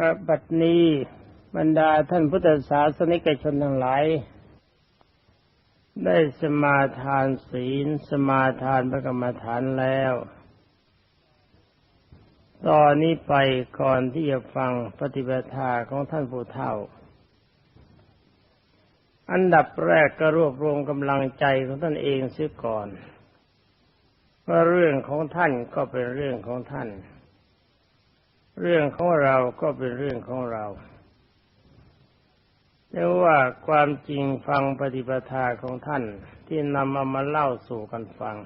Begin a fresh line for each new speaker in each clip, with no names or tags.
อบัดนี้บรรดาท่านพุทธศาสนิกชนทั้งหลาย ได้สมาทานศีล สมาทานพระกรรมฐานแล้วตอนนี้ไปก่อนที่จะฟังปฏิปทาของท่านผู้เฒ่า อันดับแรกก็รวบรวมกำลังใจของท่านเองเสียก่อนว่าเรื่องของท่านก็เป็นเรื่องของท่าน เรื่องของเราก็เป็นเรื่องของเราเรียกว่าความจริงฟังปฏิปทาของท่านที่นำมามาเล่าสู่กันฟัง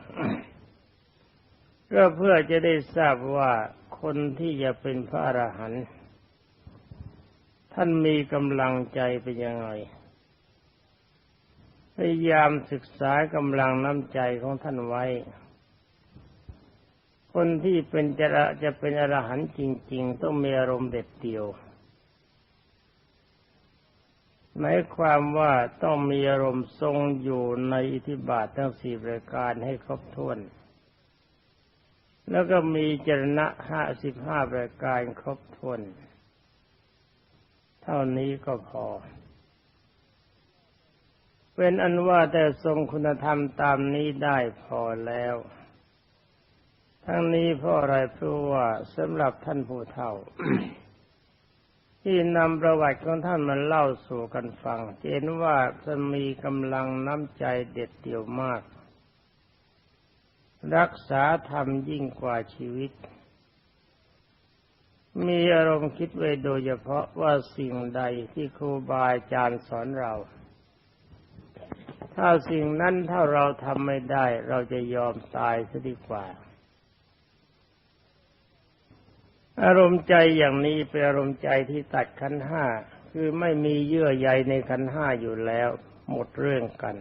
ก็เพื่อจะได้ทราบว่าคนที่จะเป็นพระอรหันต์ท่านมีกำลังใจเป็นยังไงพยายามศึกษากำลังน้ำใจของท่านไว้ คนที่เป็นจะจะเป็นอรหันต์จริง ๆ ต้องมีอารมณ์เด็ดเดี่ยวหมายความว่าต้องมีอารมณ์ทรงอยู่ในอิทธิบาททั้งสี่ประการให้ครบถ้วน แล้วก็มีจรณะห้าสิบห้าประการครบถ้วน เท่านี้ก็พอ เป็นอันว่าแต่ทรงคุณธรรมตามนี้ได้พอแล้ว ทั้งนี้เพราะอะไรเพราะว่าสำหรับท่านผู้เฒ่า ที่นำประวัติของท่านมาเล่าสู่กันฟังเห็นว่าจะมีกำลังน้ำใจเด็ดเดี่ยวมาก รักษาธรรมยิ่งกว่าชีวิต มีอารมณ์คิดไว้โดยเฉพาะว่าสิ่งใดที่ครูบาอาจารย์สอนเราถ้าสิ่งนั้นถ้าเราทำไม่ได้ เราจะยอมตายซะดีกว่า อารมณ์ใจอย่างนี้เป็นอารมณ์ใจที่ตัดขันห้าคือไม่มีเยื่อใยในขันห้าอยู่แล้ว หมดเรื่องกัน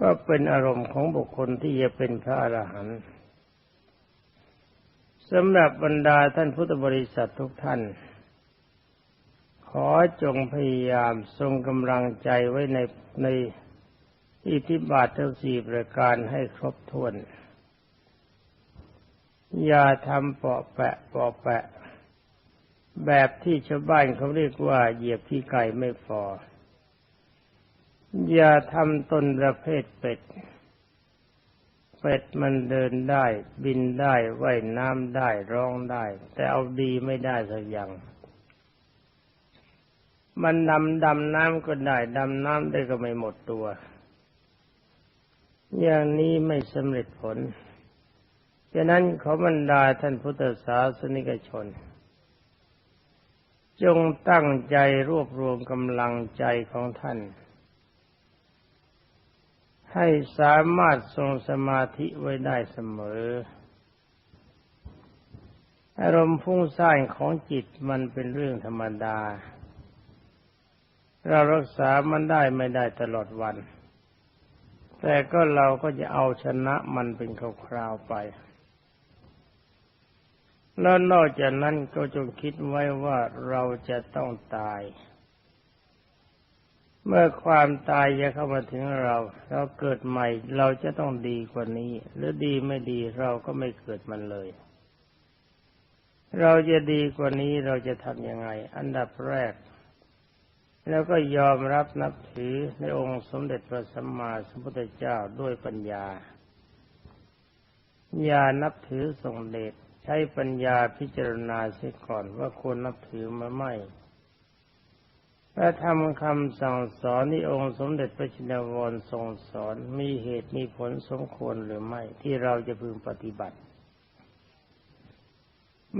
ก็เป็นอารมณ์ของบุคคลที่จะเป็นพระอรหันต์สำหรับบรรดาท่านพุทธบริษัททุกท่าน ขอจงพยายามทรงกำลังใจไว้ในในอิทธิบาททั้งสี่ประการให้ครบถ้วน อย่าทำเปาะแปะเปาะแปะ แบบที่ชาวบ้านเขาเรียกว่าเหยียบที่ไก่ไม่พอ อย่าทำตนประเภทเป็ด เป็ดมันเดินได้ บินได้ว่ายน้ำได้ร้องได้ แต่เอาดีไม่ได้สักอย่างมันดำดำน้ำก็ได้ดำน้ำได้ก็ไม่หมดตัว อย่างนี้ไม่สำเร็จผล ฉะนั้นขอบรรดาท่านพุทธศาสนิกชน จงตั้งใจรวบรวมกำลังใจของท่าน ให้สามารถทรงสมาธิไว้ได้เสมอ อารมณ์พุ่งสร้างของจิตมันเป็นเรื่องธรรมดา เรารักษามันได้ไม่ได้ตลอดวันแต่ก็เราก็จะเอาชนะมันเป็นคราวๆไป แล้วนอกจากนั้นก็จงคิดไว้ว่าเราจะต้องตาย เมื่อความตายจะเข้ามาถึงเรา เราเกิดใหม่เราจะต้องดีกว่านี้ หรือดีไม่ดีเราก็ไม่เกิดมันเลย เราจะดีกว่านี้เราจะทำยังไง อันดับแรก แล้วก็ยอมรับนับถือในองค์สมเด็จพระสัมมาสัมพุทธเจ้าด้วยปัญญา อย่านับถือทรงเดช ใช้ปัญญาพิจารณาเสียก่อนว่าควรนับถือมาไม่พระธรรมคำสั่งสอนที่องค์สมเด็จพระชินวรทรงสอนมีเหตุมีผลสมควรหรือไม่ ที่เราจะพึงปฏิบัติ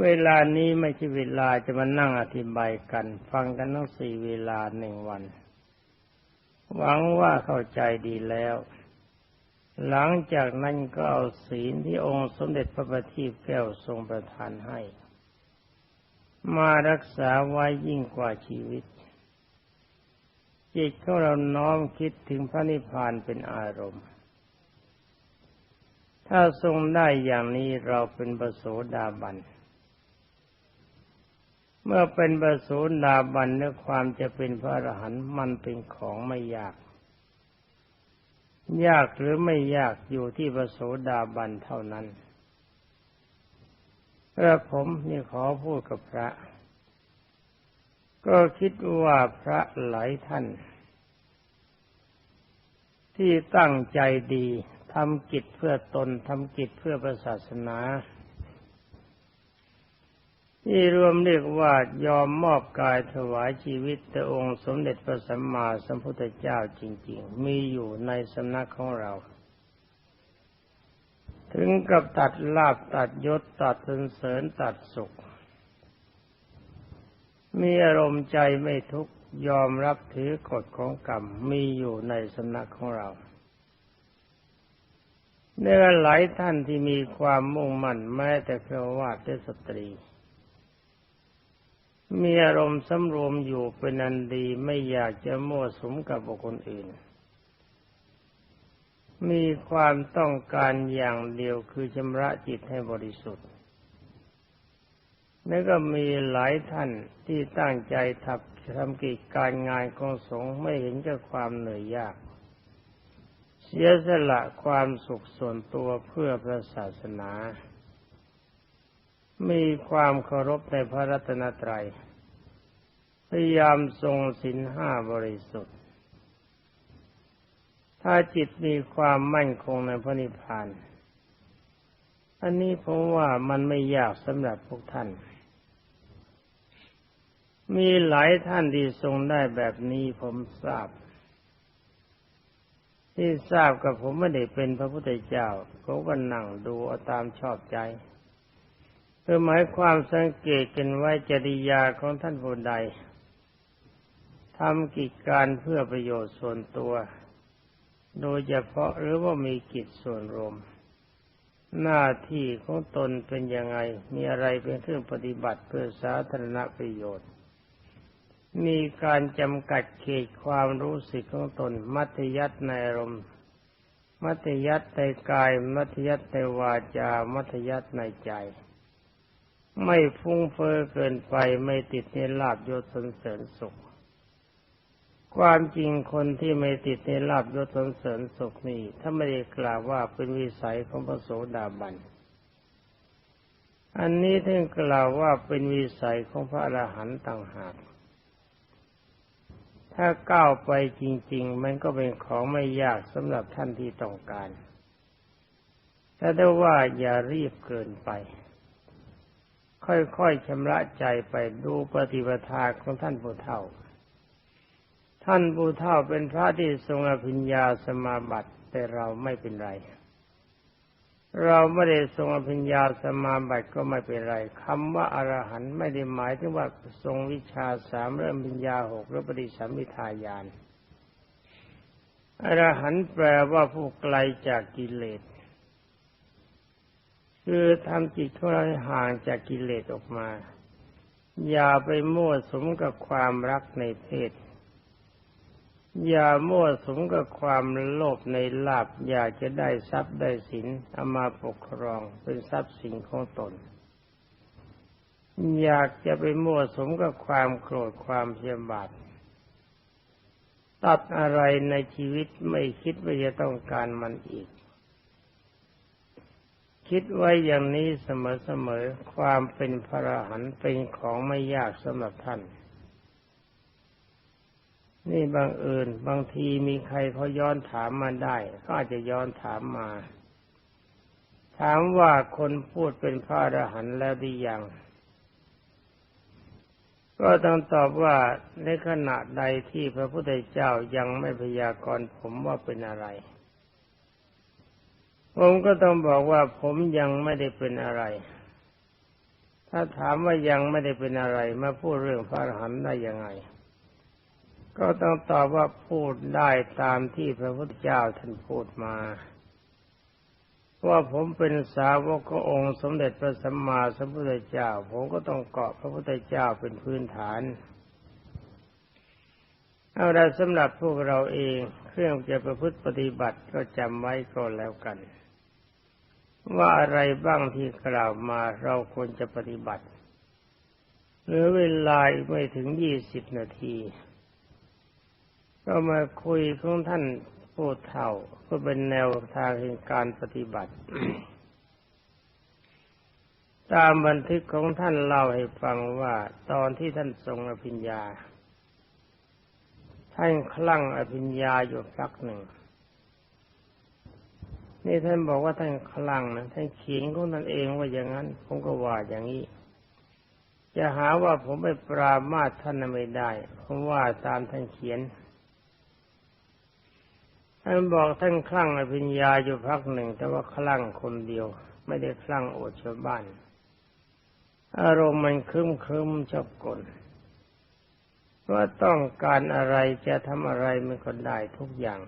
เวลานี้ไม่ใช่เวลาจะมานั่งอธิบายกัน ฟังกันทั้งสี่เวลาหนึ่งวัน หวังว่าเข้าใจดีแล้ว หลังจากนั้นก็เอาศีลที่องค์สมเด็จพระบัณฑิตแก้วทรงประทานให้ มารักษาไว้ยิ่งกว่าชีวิต จิตของเราน้อมคิดถึงพระนิพพานเป็นอารมณ์ ถ้าทรงได้อย่างนี้เราเป็นบโสดาบัน เมื่อเป็นบโสดาบันเนื้อความจะเป็นพระอรหันต์มันเป็นของไม่ยาก ยากหรือไม่ยากอยู่ที่ประโสดาบันเท่านั้นเระผมนี่ขอพูดกับพระ ก็คิดว่าพระหลายท่าน ที่ตั้งใจดีทำกิจเพื่อตนทำกิจเพื่อศาสนา ที่รวมเรียกว่ายอมมอบกายถวายชีวิตต่องค์สมเด็จพระสัมมาสัมพุทธเจ้าจริง ๆ มีอยู่ในสำนักของเรา ถึงกับตัดลาบตัดยศตัดสนเสริญตัดสุข มีอารมณ์ใจไม่ทุกยอมรับถือกฎของกรรมมีอยู่ในสำนักของเราเนื้อหลายท่านที่มีความมุ่งมั่นแม้แต่เพรวาดสตรี มีอารมณ์สำรวมอยู่เป็นอันดีไม่อยากจะมั่วสุมกับบุคคลอื่น มีความต้องการอย่างเดียวคือชำระจิตให้บริสุทธิ์ แล้วก็มีหลายท่านที่ตั้งใจทำทำกิจการงานของสงฆ์ไม่เห็นกับความเหนื่อยยาก เสียสละความสุขส่วนตัวเพื่อพระศาสนา มีความเคารพในพระรัตนตรัย พยายามทรงศีลห้าบริสุทธิ์ ถ้าจิตมีความมั่นคงในพระนิพพาน อันนี้ผมว่ามันไม่ยากสำหรับพวกท่าน มีหลายท่านที่ทรงได้แบบนี้ผมทราบ ที่ทราบกับผมไม่ได้เป็นพระพุทธเจ้าผมก็นั่งดูเอาตามชอบใจ คือหมายความสังเกตกันไว้จริยาของท่านผู้ใดทำกิจการเพื่อประโยชน์ส่วนตัว โดยเฉพาะหรือว่ามีกิจส่วนรวม หน้าที่ของตนเป็นยังไง มีอะไรเป็นเครื่องปฏิบัติเพื่อสาธารณประโยชน์ มีการจำกัดเขตความรู้สึกของตน มัธยัติในอารมณ์ มัธยัติในกาย มัธยัติในวาจา มัธยัติในใจ ไม่ฟุ้งเฟอ้อเกินไปไม่ติดในลาบยศสนเสริญสุข ความจริงคนที่ไม่ติดในลาบยศสนเสริญสุขนี่ถ้าไม่ได้กล่าวว่าเป็นวิสัยของพระโสดาบันอันนี้ท่านกล่าวว่าเป็นวิสัยของพระอรหันต์ต่างหาก ถ้าก้าวไปจริง ๆ มันก็เป็นของไม่ยากสำหรับท่านที่ต้องการ แต่ได้ว่าอย่ารีบเกินไป ค่อยๆชำระใจไปดูปฏิปทาของท่านผู้เฒ่า ท่านผู้เฒ่าเป็นพระที่ทรงอภิญญาสมาบัติแต่เราไม่เป็นไร เราไม่ได้ทรงอภิญญาสมาบัติก็ไม่เป็นไรคำว่าอรหันต์ไม่ได้หมายถึงว่าทรงวิชาสามเริ่มปัญญาหกหรือปฏิสัมพิทายานอรหันต์แปลว่าผู้ไกลจากกิเลส คือทำจิตของเราห่างจากกิเลสออกมา อย่าไปมั่วสมกับความรักในเพศ อย่ามั่วสมกับความโลภในลาบอยากจะได้ทรัพย์ได้สินเอามาปกครองเป็นทรัพย์สินของตน อยากจะไปมั่วสมกับความโกรธความเพียบาทตัดอะไรในชีวิตไม่คิดว่าจะต้องการมันอีก คิดไว้อย่างนี้เสมอๆ ความเป็นพระอรหันต์เป็นของไม่ยากสำหรับท่าน นี่บางเอิญบางทีมีใครเขาย้อนถามมาได้ก็อาจจะย้อนถามมา ถามว่าคนพูดเป็นพระอรหันต์แล้วดีอย่างก็ต้องตอบว่าในขณะใดที่พระพุทธเจ้ายังไม่พยากรณ์ผมว่าเป็นอะไร ผมก็ต้องบอกว่าผมยังไม่ได้เป็นอะไร ถ้าถามว่ายังไม่ได้เป็นอะไร มาพูดเรื่องพระอรหันต์ได้ยังไง ก็ต้องตอบว่าพูดได้ตามที่พระพุทธเจ้าท่านพูดมา ว่าผมเป็นสาวกขององค์สมเด็จพระสัมมาสัมพุทธเจ้า ผมก็ต้องเกาะพระพุทธเจ้าเป็นพื้นฐานเอาละสำหรับพวกเราเองเครื่องจะประพฤติปฏิบัติก็จำไว้ก็แล้วกัน ว่าอะไรบ้างที่กล่าวมาเราควรจะปฏิบัติเหลือเวลาไม่ถึงยี่สิบนาที ก็มาคุยของท่านผู้เฒ่าก็เป็นแนวทางแห่งการปฏิบัติ ตามบันทึกของท่านเล่าให้ฟังว่าตอนที่ท่านทรงอภิญญา ท่านคลั่งอภิญญาอยู่พักหนึ่ง นี่ท่านบอกว่าท่านคลั่งนะท่านเขียนของท่านเองว่าอย่างนั้น ผมก็ว่าอย่างนี้ จะหาว่าผมไปปรามาทท่านไม่ได้ผมว่าตามท่านเขียน ท่านบอกท่านคลั่งอภิญญาอยู่พักหนึ่ง แต่ว่าคลั่งคนเดียว ไม่ได้คลั่งโอดชาวบ้าน อารมณ์มันคึมคึมชอบกลว่าต้องการอะไรจะทำอะไรมันก็ได้ทุกอย่าง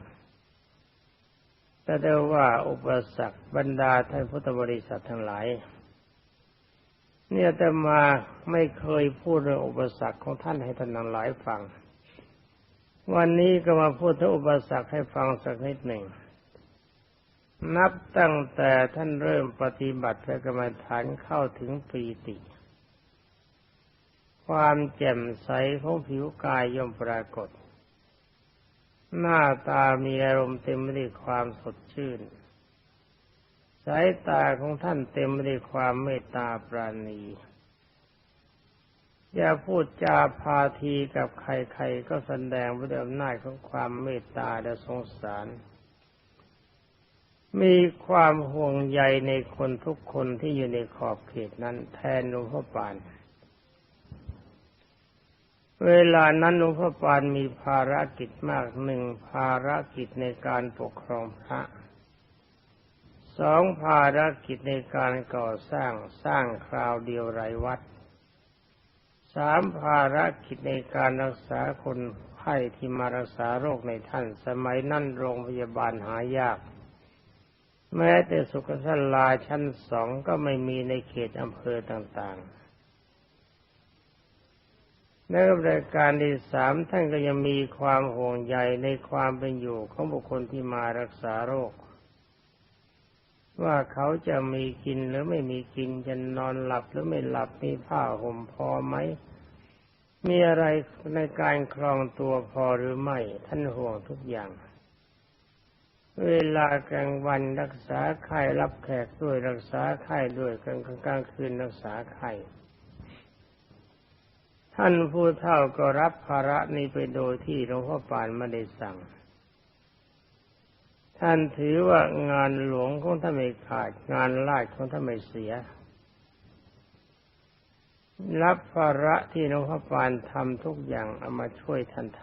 แต่ได้ว่าอุปสรรคบรรดาท่านพุทธบริษัททั้งหลาย เนี่ยแต่มาไม่เคยพูดเรื่องอุปสรรคของท่านให้ท่านทั้งหลายฟัง วันนี้ก็มาพูดถึงอุปสรรคให้ฟังสักนิดหนึ่ง นับตั้งแต่ท่านเริ่มปฏิบัติพระกรรมฐานเข้าถึงปีติ ความแจ่มใสของผิวกายย่อมปรากฏ หน้าตามีอารมณ์เต็มไปด้วยความสดชื่น สายตาของท่านเต็มไปด้วยความเมตตาปราณี อย่าพูดจาพาทีกับใครๆ ก็แสดงว่าด้วยอำนาของความเมตตาและสงสาร มีความห่วงใยในคนทุกคนที่อยู่ในขอบเขตนั้นแทนหลวงพ่อปาน เวลานั้นหลวงพ่อปานมีภารกิจมากหนึ่งภารกิจในการปกครองพระสองภารกิจในการก่อสร้างสร้างคราวเดียวไรวัดสามภารกิจในการรักษาคนไข้ที่มารักษาโรคในท่าน สมัยนั้นโรงพยาบาลหายาก แม้แต่สุขสันลาชั้นสองก็ไม่มีในเขตอำเภอต่างๆ ในรายการที่สามท่านก็ยังมีความห่วงใยในความเป็นอยู่ของบุคคลที่มารักษาโรค ว่าเขาจะมีกินหรือไม่มีกินจะนอนหลับหรือไม่หลับมีผ้าห่มพอไหมมีอะไรในการครองตัวพอหรือไม่ ท่านห่วงทุกอย่าง เวลากลางวันรักษาไข้รับแขกด้วยรักษาไข้ด้วยกลางกลางคืนรักษาไข้ ท่านผู้เฒ่าก็รับภาระนี้ไปโดยที่หลวงพ่อปานไม่ได้สั่ง ท่านถือว่างานหลวงของท่านไม่ขาด งานลาดของท่านไม่เสีย รับภาระที่หลวงพ่อปานทำทุกอย่างเอามาช่วยท่านท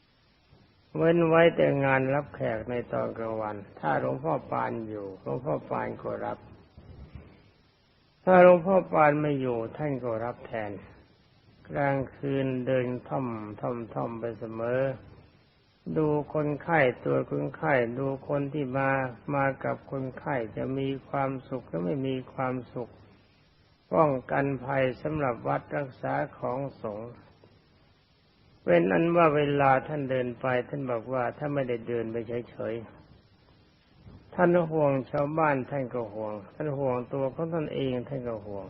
ำเว้นไว้แต่งานรับแขกในตอนกลางวัน ถ้าหลวงพ่อปานอยู่ หลวงพ่อปานก็รับ ถ้าหลวงพ่อปานไม่อยู่ ท่านก็รับแทน กลางคืนเดินท่อมท่อมท่อมไปเสมอ ดูคนไข้ตัวคนไข้ดูคนที่มามากับคนไข้จะมีความสุขหรือไม่มีความสุข ป้องกันภัยสำหรับวัดรักษาของสงฆ์เป็นอันว่าเวลาท่านเดินไปท่านบอกว่าถ้าไม่ได้เดินไปเฉยๆท่านห่วงชาวบ้านท่านก็ห่วง ท่านห่วงตัวของท่านเองท่านก็ห่วง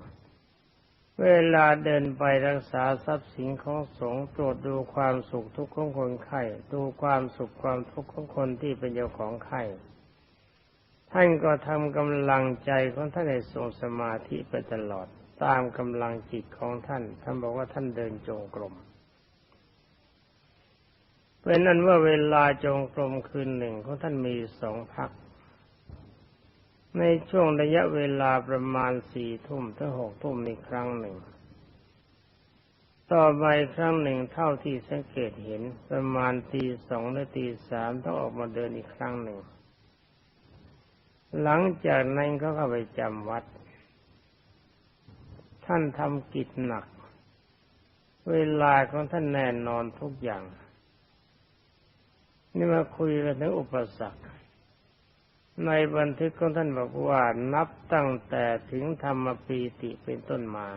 เวลาเดินไปรักษาทรัพย์สินของสงฆ์ตรวจดูความสุขทุกข์ของคนไข้ดูความสุขความทุกข์ของคนที่เป็นเจ้าของไข้ท่านก็ทำกำลังใจของท่านให้ทรงสมาธิไปตลอด ตามกำลังจิตของท่านท่านบอกว่าท่านเดินจงกรมเป็นนั้นว่าเวลาจงกรมคืนหนึ่งของท่านมีสองพัก ในช่วงระยะเวลาประมาณสี่ทุ่มถึงหกทุ่มในครั้งหนึ่ง ต่อไปครั้งหนึ่งเท่าที่สังเกตเห็นประมาณตีสองหรือตีสามต้องออกมาเดินอีกครั้งหนึ่ง หลังจากนั้นก็เข้าไปจำวัด ท่านทำกิจหนัก เวลาของท่านแน่นอนทุกอย่าง นี่มาคุยกันถึงอุปสรรค ในบันทึกของท่านบอกว่านับตั้งแต่ถึงธรรมปีติเป็นต้นมา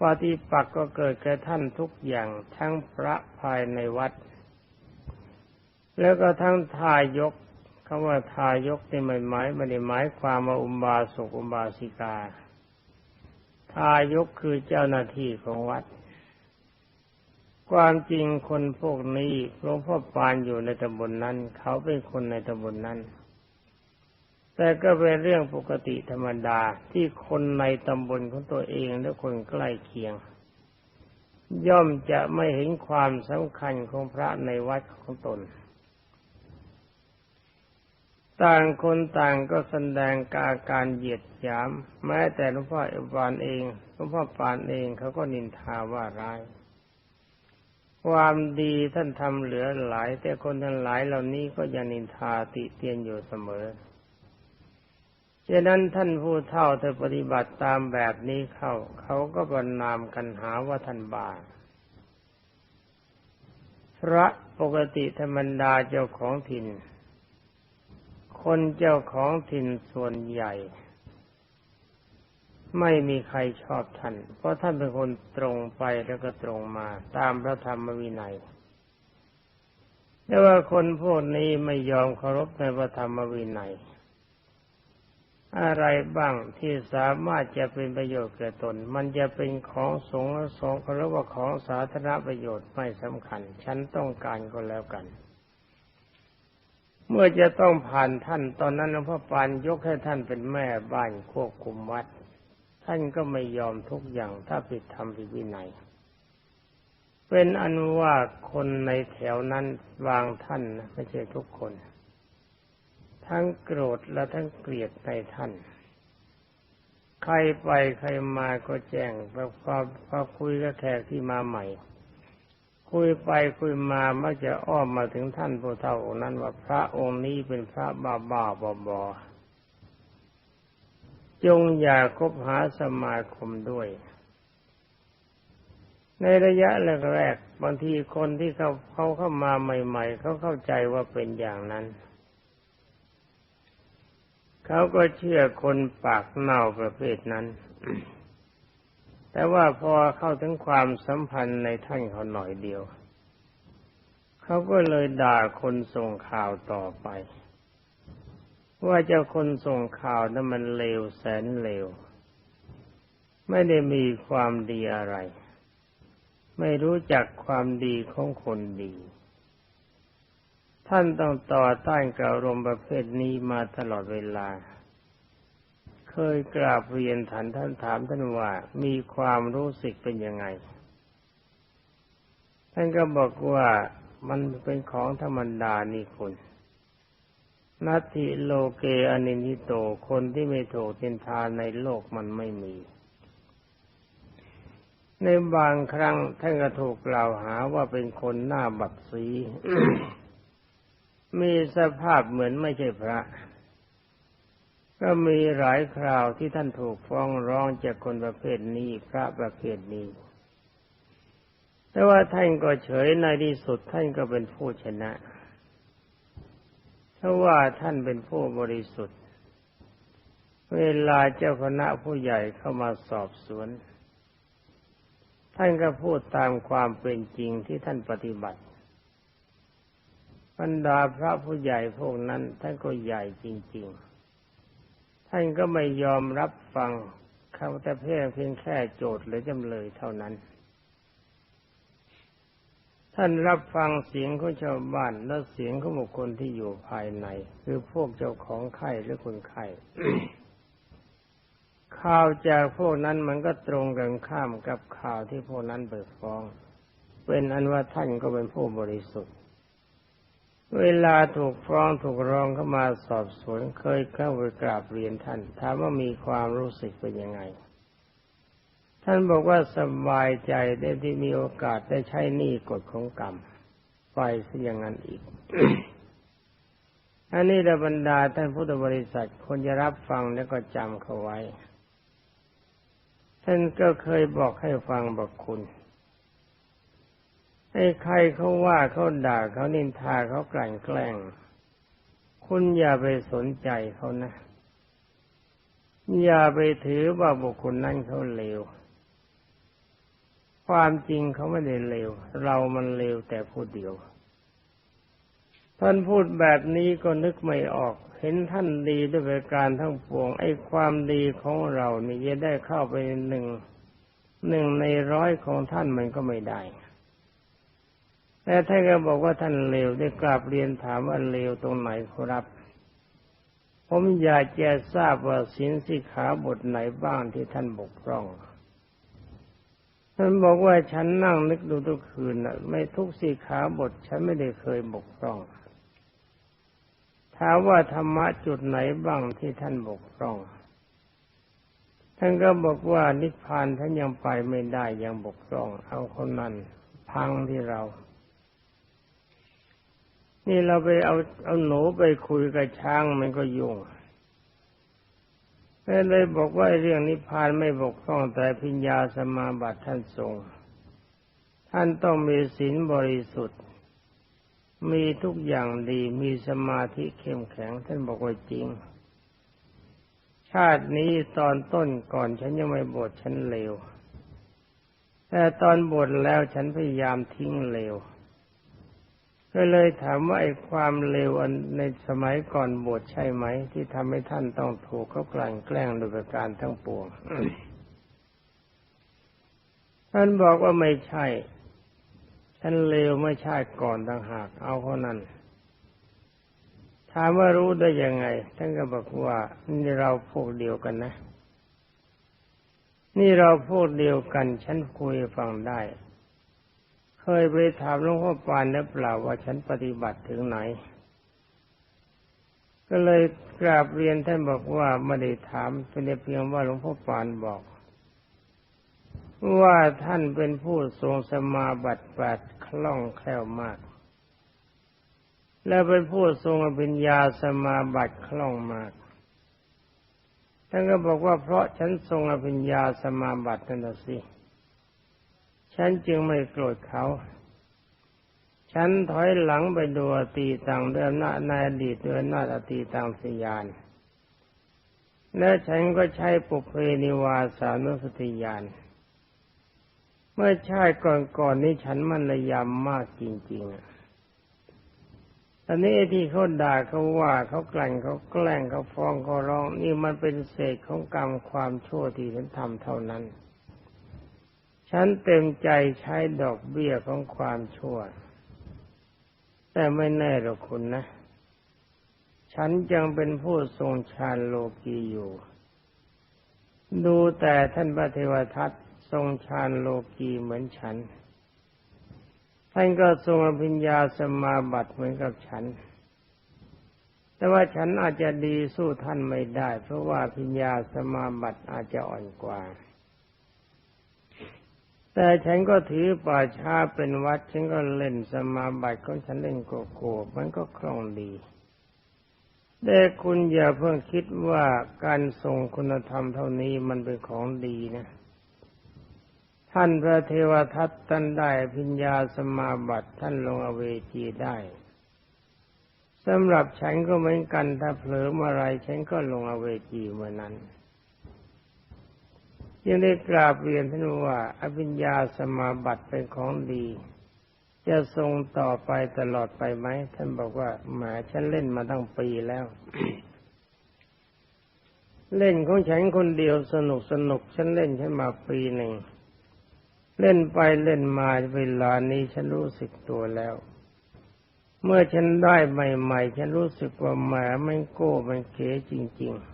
ปฏิปักษ์ก็เกิดแก่ท่านทุกอย่างทั้งพระภายในวัด แล้วก็ทั้งทายกคำว่าทายกในหมายหมายไม่ได้หมายความว่าอุบาสกอุบาสิกา ทายกคือเจ้าหน้าที่ของวัด ความจริงคนพวกนี้หลวงพ่อปานอยู่ในตำบลนนั้น เขาเป็นคนในตำบลนนั้น แต่ก็เป็นเรื่องปกติธรรมดาที่คนในตำบลของตัวเองและคนใกล้เคียง ย่อมจะไม่เห็นความสำคัญของพระในวัดของตน ต่างคนต่างก็แสดงกาการเหยียดหยาม แม้แต่หลวงพ่อเอวานเองหลวงพ่อปานเองเขาก็นินทาว่าร้าย ความดีท่านทำเหลือหลาย แต่คนทั้งหลายเหล่านี้ก็ยังนินทาติเตียนอยู่เสมอฉะนั้นท่านผู้เท่าเธอปฏิบัติตามแบบนี้เข้า เขาก็บรรนามกันหาว่าท่านบาพระปกติธรรมดาเจ้าของถิ่น คนเจ้าของถิ่นส่วนใหญ่ ไม่มีใครชอบท่าน เพราะท่านเป็นคนตรงไปแล้วก็ตรงมาตามพระธรรมวินัยแต่ว่าคนพวกนี้ไม่ยอมเคารพในพระธรรมวินัย อะไรบ้างที่สามารถจะเป็นประโยชน์แก่ตน มันจะเป็นของสงฆ์สงฆ์หรือว่าของสาธารณประโยชน์ไม่สำคัญ ฉันต้องการก็แล้วกัน เมื่อจะต้องผ่านท่านตอนนั้นหลวงพ่อปานยกให้ท่านเป็นแม่บ้านควบคุมวัด ท่านก็ไม่ยอมทุกอย่างถ้าผิดธรรมผิดวินัย เป็นอันว่าคนในแถวนั้นวางท่านนะไม่ใช่ทุกคน ทั้งโกรธและทั้งเกลียดในท่าน ใครไปใครมาก็แจ้งพอพอพอคุยกับแขกที่มาใหม่ คุยไปคุยมามักจะอ้อมมาถึงท่านผู้เฒ่าองค์นั้นว่าพระองค์นี้เป็นพระบ้าบ้าบอบอ จงอย่าคบหาสมาคมด้วย ในระยะแรกๆบางทีคนที่เขาเขาเข้ามาใหม่ ๆ เขาเข้าใจว่าเป็นอย่างนั้น เขาก็เชื่อคนปากเน่าประเภทนั้น แต่ว่าพอเข้าถึงความสัมพันธ์ในท่านเขาหน่อยเดียว เขาก็เลยด่าคนส่งข่าวต่อไป ว่าเจ้าคนส่งข่าวนั้นมันเลวแสนเลว ไม่ได้มีความดีอะไร ไม่รู้จักความดีของคนดี ท่านต้องต่อต้านกับอารมณ์ประเภทนี้มาตลอดเวลา เคยกราบเรียนท่านท่านถามท่านว่ามีความรู้สึกเป็นยังไง ท่านก็บอกว่ามันเป็นของธรรมดานี่คุณ นัตถิโลเกอนินิโต คนที่ไม่ถูกเทนทานในโลกมันไม่มี ในบางครั้งท่านก็ถูกกล่าวหาว่าเป็นคนหน้าบัดสี มีสภาพเหมือนไม่ใช่พระ ก็มีหลายคราวที่ท่านถูกฟ้องร้องจากคนประเภทนี้พระประเภทนี้ แต่ว่าท่านก็เฉยในที่สุดท่านก็เป็นผู้ชนะ ราะว่าท่านเป็นผู้บริสุทธิ์ เวลาเจ้าคณะผู้ใหญ่เข้ามาสอบสวน ท่านก็พูดตามความเป็นจริงที่ท่านปฏิบัติบรรดาพระผู้ใหญ่พวกนั้นท่านก็ใหญ่จริง ๆ ท่านก็ไม่ยอมรับฟังเขาแต่เพียงเพียงแค่โจทย์หรือจำเลยเท่านั้น ท่านรับฟังเสียงของชาวบ้านและเสียงของบุคคลที่อยู่ภายใน คือพวกเจ้าของไข้หรือคนไข้ข่าวจากพวกนั้นมันก็ตรงกันข้ามกับข่าวที่พวกนั้นไปฟ้อง เป็นอันว่าท่านก็เป็นผู้บริสุทธิ์ เวลาถูกฟ้องถูกร้องเข้ามาสอบสวนเคยเข้าไปกราบเรียนท่านถามว่ามีความรู้สึกเป็นยังไง ท่านบอกว่าสบายใจได้ที่มีโอกาสได้ใช้หนี้กฎของกรรม ไปซะอย่างนั้นอีก อันนี้ระบรรดาท่านพุทธบริษัทคนจะรับฟังแล้วก็จำเขาไว้ ท่านก็เคยบอกให้ฟังบอกคุณไอ้ใครเขาว่าเขาด่าเขานินทาเขากลั่นแกล้ง คุณอย่าไปสนใจเขานะ อย่าไปถือว่าบุคคลนั้นเขาเลว ความจริงเขาไม่ได้เลว เรามันเลวแต่ผู้เดียว ท่านพูดแบบนี้ก็นึกไม่ออก เห็นท่านดีด้วยประการทั้งปวง ไอ้ความดีของเรานี่จะได้เข้าไปหนึ่งหนึ่งในร้อยของท่านมันก็ไม่ได้แต่ท่านก็บอกว่าท่านเลวได้กราบเรียนถามว่าเลวตรงไหนครับ ผมอยากจะทราบว่าสินสิขาบทไหนบ้างที่ท่านบกพร่อง ท่านบอกว่าฉันนั่งนึกดูทุกคืนนะไม่ทุกสิกขาบท ฉันไม่ได้เคยบกพร่องถามว่าธรรมะจุดไหนบ้างที่ท่านบกพร่อง ท่านก็บอกว่านิพพานท่านยังไปไม่ได้ยังบกพร่อง เอาคนนั้นพังที่เรา นี่เราไปเอาเอาหนูไปคุยกับช้างมันก็ยุ่ง เลยบอกว่าเรื่องนิพพานไม่บกพร่องแต่พิญญาสมาบัติท่านทรง ท่านต้องมีศีลบริสุทธิ์ มีทุกอย่างดีมีสมาธิเข้มแข็งท่านบอกว่าจริง ชาตินี้ตอนต้นก่อนฉันยังไม่บวชฉันเลวแต่ตอนบวชแล้วฉันพยายามทิ้งเลว ก็เลยถามว่าไอ้ความเลวในสมัยก่อนบวชใช่ไหม ที่ทำให้ท่านต้องถูกเขากลั่นแกล้งโดยประการทั้งปวง ท่านบอกว่าไม่ใช่ฉันเลวไม่ชาติก่อนต่างหาก เอาเท่านั้นถามว่ารู้ได้ยังไง ท่านก็บอกว่า นี่เราพวกเดียวกันนะ นี่เราพวกเดียวกัน ฉันคุยฟังได้ เคยไปถามหลวงพ่อปานแล้วเปล่าว่าฉันปฏิบัติถึงไหน ก็เลยกราบเรียนท่านบอกว่าไม่ได้ถามเป็นเพียงว่าหลวงพ่อปานบอก ว่าท่านเป็นผู้ทรงสมาบัติแปดคล่องแคล่วมาก และเป็นผู้ทรงอภิญญาสมาบัติคล่องมากท่านก็บอกว่าเพราะฉันทรงอภิญญาสมาบัตินั่นสิ ฉันจึงไม่โกรธเขา ฉันถอยหลังไปดูอตีต่างเดิมหน้าในอดีตเดินหน้าอตีต่างสยาน และฉันก็ใช้ปุเพนิวาสานุสติญาณเมื่อชาติก่อนๆนี้ฉันมันระยำมากจริง ๆอันนี้ที่เขาด่าเขาว่าเขาแกลั่นเขาแกล้งเขาฟ้องเขาร้อง นี่มันเป็นเศษของกรรมความชั่วที่ฉันทำเท่านั้น ฉันเต็มใจใช้ดอกเบี้ยของความชั่ว แต่ไม่แน่หรอกคุณนะ ฉันยังเป็นผู้ทรงฌานโลกีอยู่ ดูแต่ท่านพระเทวทัตทรงฌานโลกีเหมือนฉัน ท่านก็ทรงอภิญญาสมาบัติเหมือนกับฉัน แต่ว่าฉันอาจจะดีสู้ท่านไม่ได้ เพราะว่าพิญญาสมาบัติอาจจะอ่อนกว่า แต่ฉันก็ถือป่าช้าเป็นวัด ฉันก็เล่นสมาบัติของฉันเล่นโกโก้มันก็คล่องดี แต่คุณอย่าเพิ่งคิดว่าการทรงคุณธรรมเท่านี้มันเป็นของดีนะ ท่านพระเทวทัตท่านได้พิญญาสมาบัติท่านลงอเวจีได้สำหรับฉันก็เหมือนกันถ้าเผลอเมื่อไรฉันก็ลงอเวจีเมื่อนั้น ยังได้กราบเรียนท่านว่า อภิญญาสมาบัติเป็นของดี จะทรงต่อไปตลอดไปไหม ท่านบอกว่าหมาฉันเล่นมาตั้งปีแล้ว เล่นของฉันคนเดียวสนุกสนุกฉันเล่นฉันมาปีหนึ่ง เล่นไปเล่นมาเวลานี้ฉันรู้สึกตัวแล้ว เมื่อฉันได้ใหม่ ๆ ฉันรู้สึกว่าหมาไมันโก้มันเก๋จริง ๆ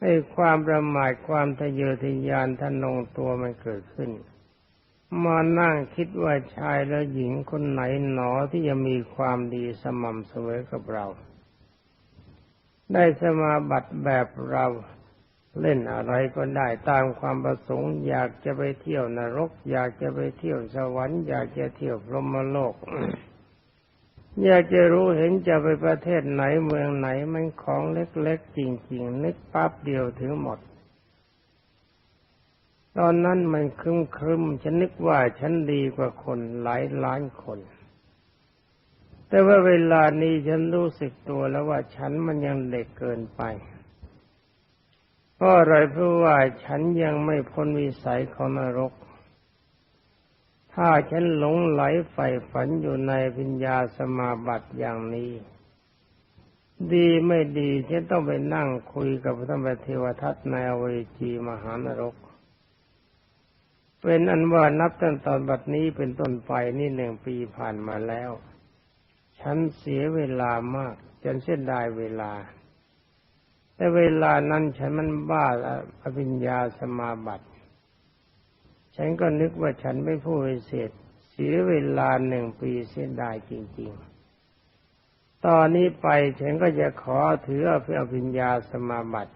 ให้ความประมาทความทะเยอทะยานทะนงตัวมันเกิดขึ้น มานั่งคิดว่าชายและหญิงคนไหนหนอที่จะมีความดีสม่ำเสมอกับเรา ได้สมาบัติแบบเราเล่นอะไรก็ได้ตามความประสงค์ อยากจะไปเที่ยวนรก อยากจะไปเที่ยวสวรรค์ อยากจะเที่ยวพรหมโลก อยากจะรู้เห็นจะไปประเทศไหนเมืองไหนมันของเล็กๆจริง ๆ นึกปั๊บเดียวถึงหมด ตอนนั้นมันครึมครึมฉันนึกว่าฉันดีกว่าคนหลายล้านคน แต่ว่าเวลานี้ฉันรู้สึกตัวแล้วว่าฉันมันยังเด็กเกินไปเพราะอะไรเพราะว่าฉันยังไม่พ้นวิสัยของนรก ถ้าฉันหลงไหลใฝ่ฝันอยู่ในพิญญาสมาบัติอย่างนี้ ดีไม่ดีฉันต้องไปนั่งคุยกับพระธรรมเทวทัตในอเวจีมหานรก เป็นอันว่านับตั้งตอนบัดนี้เป็นต้นไปนี่หนึ่งปีผ่านมาแล้ว ฉันเสียเวลามากจนเสียดายเวลา แต่เวลานั้นฉันมันบ้าอภิญญาสมาบัติ ฉันก็นึกว่าฉันไม่ผู้วิเศษเสียเวลาหนึ่งปีเสียดายจริง ๆ ตอนนี้ไปฉันก็จะขอถืออภิญญาสมาบัติ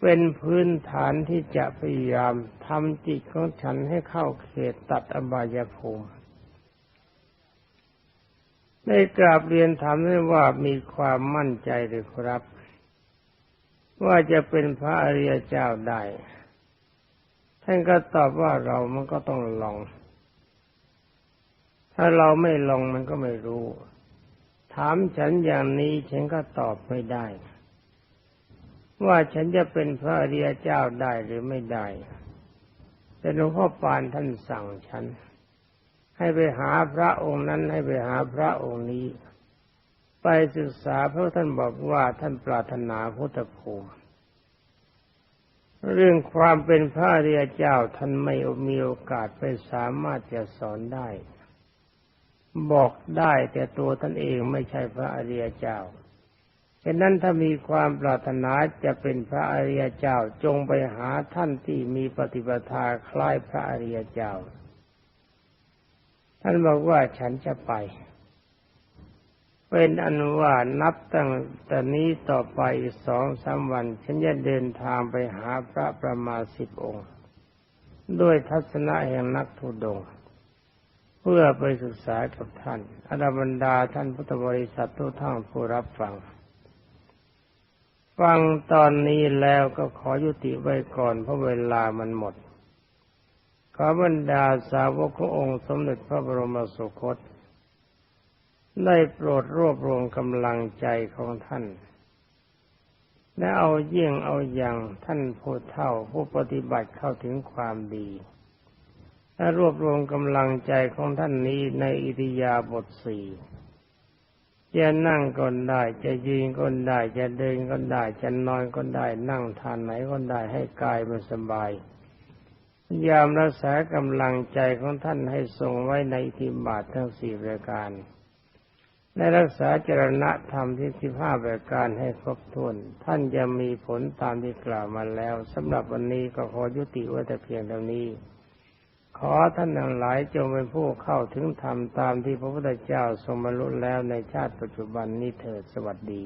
เป็นพื้นฐานที่จะพยายามทำจิตของฉันให้เข้าเขตตัดอบายภูมิได้กราบเรียนถามได้ว่ามีความมั่นใจหรือครับ ว่าจะเป็นพระอริยเจ้าได้ ท่านก็ตอบว่าเรามันก็ต้องลอง ถ้าเราไม่ลองมันก็ไม่รู้ ถามฉันอย่างนี้ฉันก็ตอบไม่ได้ ว่าฉันจะเป็นพระอริยเจ้าได้หรือไม่ได้ แต่หลวงพ่อปานท่านสั่งฉัน ให้ไปหาพระองค์นั้นให้ไปหาพระองค์นี้ ไปศึกษาเพราะท่านบอกว่าท่านปรารถนาพุทธภูมิ เรื่องความเป็นพระอริยเจ้าท่านไม่มีโอกาสไปสามารถจะสอนได้ บอกได้แต่ตัวท่านเองไม่ใช่พระอริยเจ้าฉะนั้นถ้ามีความปรารถนาจะเป็นพระอริยเจ้าจงไปหาท่านที่มีปฏิปทาคล้ายพระอริยเจ้า ท่านบอกว่าฉันจะไป เป็นอันว่านับตั้งแต่นี้ต่อไปสองสามวัน ฉันจะเดินทางไปหาพระประมาสิบองค์ ด้วยทัศนะแห่งนักทุดง เพื่อไปศึกษากับท่านอดาบรรดาท่านพุทธบริษัททุกท่านผู้รับฟัง ฟังตอนนี้แล้วก็ขอยุติไว้ก่อนเพราะเวลามันหมดขอบรรดาสาวกขององค์สมเด็จพระบรมสุคต ได้โปรดรวบรวมกำลังใจของท่าน และเอาเยี่ยงเอาอย่างท่านผู้เท่าผู้ปฏิบัติเข้าถึงความดีและรวบรวมกำลังใจของท่านนี้ในอิริยาบถสี่จะนั่งก็ได้ จะยืนก็ได้ จะเดินก็ได้ จะนอนก็ได้ นั่งทานไหนก็ได้ ให้กายมันสบาย ยามรักษากำลังใจของท่านให้ทรงไว้ในทิบาททั้งสี่ประการ และรักษาจรณะธรรมที่สิบห้าประการให้ครบถ้วน ท่านจะมีผลตามที่กล่าวมาแล้วสำหรับวันนี้ก็ขอยุติไว้แต่เพียงเท่านี้ ขอท่านทั้งหลายจงเป็นผู้เข้าถึงธรรมตามที่พระพุทธเจ้าทรงบรรลุแล้วในชาติปัจจุบันนี้เถิดสวัสดี